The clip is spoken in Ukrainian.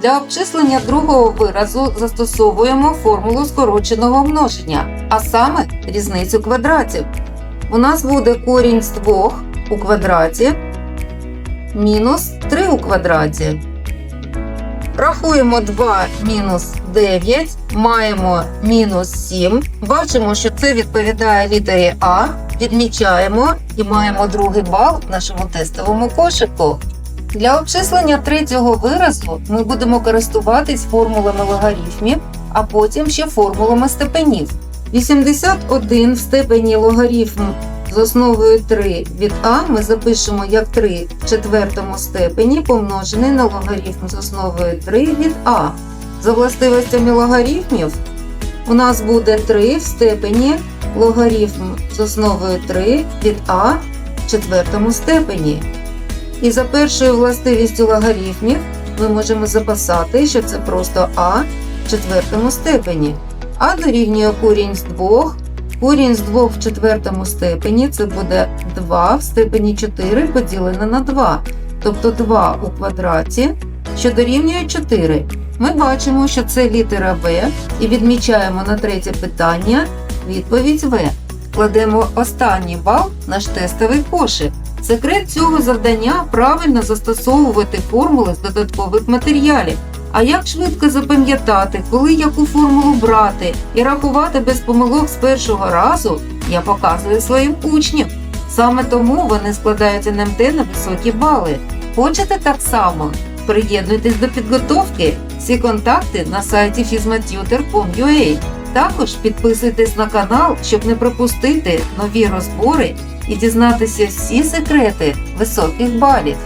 Для обчислення другого виразу застосовуємо формулу скороченого множення, а саме різницю квадратів. У нас буде корінь з 2 у квадраті мінус 3 у квадраті. Рахуємо 2 мінус 9, маємо мінус 7. Бачимо, що це відповідає літері А. Відмічаємо і маємо другий бал в нашому тестовому кошику. Для обчислення третього виразу ми будемо користуватись формулами логарифмів, а потім ще формулами степенів. 81 в степені логарифм з основою 3 від А ми запишемо як 3 в четвертому степені помножений на логарифм з основою 3 від А. За властивостями логарифмів у нас буде 3 в степені логарифм з основою 3 від А в четвертому степені. І за першою властивістю логарифмів ми можемо записати, що це просто А в четвертому степені. А дорівнює корінь з 2. Корінь з 2 в четвертому степені це буде 2 в степені 4 поділене на 2. Тобто 2 у квадраті, що дорівнює 4. Ми бачимо, що це літера В і відмічаємо на третє питання відповідь В. Кладемо останній бал наш тестовий кошик. Секрет цього завдання правильно застосовувати формули з додаткових матеріалів. А як швидко запам'ятати, коли яку формулу брати і рахувати без помилок з першого разу, я показую своїм учням. Саме тому вони складають НМТ на високі бали. Хочете так само? Приєднуйтесь до підготовки. Всі контакти на сайті fizmatutor.com.ua. Також підписуйтесь на канал, щоб не пропустити нові розбори і дізнатися всі секрети високих балів.